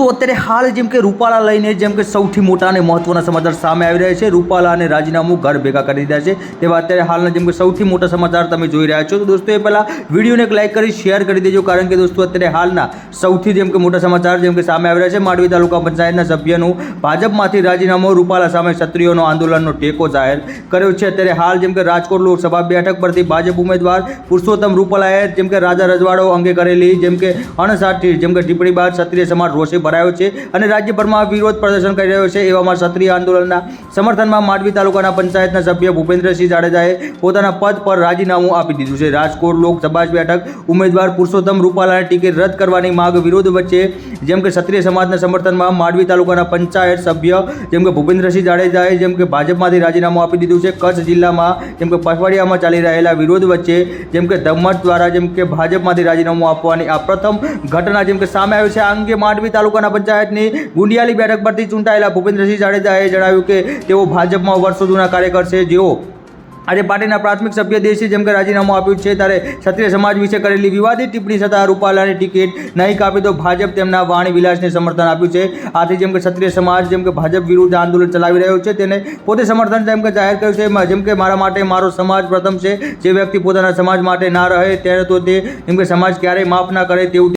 તો અત્યારે હાલ જેમ કે રૂપાલા લઈને જેમ કે સૌથી મોટા અને મહત્વના સમાચાર સામે આવી રહ્યા છે, રૂપાલા અને રાજીનામું ઘર ભેગા કરી દીધા છે. તેવા અત્યારે હાલના જેમ કે સૌથી મોટા સમાચાર તમે જોઈ રહ્યા છો. તો દોસ્તો, એ પહેલાં વિડીયોને એક લાઇક કરી શેર કરી દેજો, કારણ કે દોસ્તો, અત્યારે હાલના સૌથી જેમ કે મોટા સમાચાર જેમ કે સામે આવી રહ્યા છે. માંડવી તાલુકા પંચાયતના સભ્યનું ભાજપમાંથી રાજીનામું રૂપાલા સામે ક્ષત્રિયોનો આંદોલનનો ટેકો જાહેર કર્યો છે. અત્યારે હાલ જેમ કે રાજકોટ લોકસભા બેઠક પરથી ભાજપ ઉમેદવાર પુરુષોત્તમ રૂપાલાએ જેમ કે રાજા રજવાડો અંગે કરેલી જેમ કે અણસાઠી, જેમ કે ટિપ્પણી બાદ ક્ષત્રિય સમાજ રોષે ભરાયો છે અને રાજ્યભરમાં વિરોધ પ્રદર્શન કરી રહ્યો છે એવામાં ક્ષત્રિય આંદોલનના સમર્થનમાં માંડવી તાલુકાના પંચાયતના સભ્ય ભૂપેન્દ્રસિંહ જાડેજાએ પોતાના પદ પર રાજીનામું આપી દીધું છે. રાજકોટ લોકસભા બેઠક ઉમેદવાર પુરુષોત્તમ રૂપાલાની ટિકિટ રદ કરવાની માંગ વિરોધ વચ્ચે, જેમ કે ક્ષત્રિય સમાજના સમર્થનમાં માંડવી તાલુકાના પંચાયત સભ્ય, જેમ કે ભૂપેન્દ્રસિંહ જાડેજાએ જેમ કે ભાજપમાંથી રાજીનામું આપી દીધું છે. કચ્છ જિલ્લામાં જેમ કે પછવાડિયામાં ચાલી રહેલા વિરોધ વચ્ચે, જેમ કે ધમ્મટ દ્વારા જેમ કે ભાજપમાંથી રાજીનામું આપવાની આ પ્રથમ ઘટના જેમ કે સામે આવી છે. આ અંગે માંડવી તાલુકાના પંચાયતની ગુંડિયાલી બેઠક પરથી ચૂંટાયેલા ભૂપેન્દ્રસિંહ જાડેજાએ જણાવ્યું કે તેઓ ભાજપમાં વર્ષો જૂના કાર્યકર છે. જેઓ આજે પાર્ટીના પ્રાથમિક સભ્ય દેશે જેમ કે રાજીનામું આપ્યું છે, ત્યારે ક્ષત્રિય સમાજ વિશે કરેલી વિવાદિત ટિપ્પણી છતાં રૂપાલાની ટિકિટ નહીં કાપી તો ભાજપ તેમના વાણી વિલાસને સમર્થન આપ્યું છે. આથી જેમ કે ક્ષત્રિય સમાજ જેમ કે ભાજપ વિરુદ્ધ આંદોલન ચલાવી રહ્યો છે, તેને પોતે સમર્થન જેમ કે જાહેર કર્યું છે. જેમ કે મારા માટે મારો સમાજ પ્રથમ છે, જે વ્યક્તિ પોતાના સમાજ માટે ના રહે, ત્યારે તો તે જેમ કે સમાજ ક્યારેય માફ ના કરે તેવું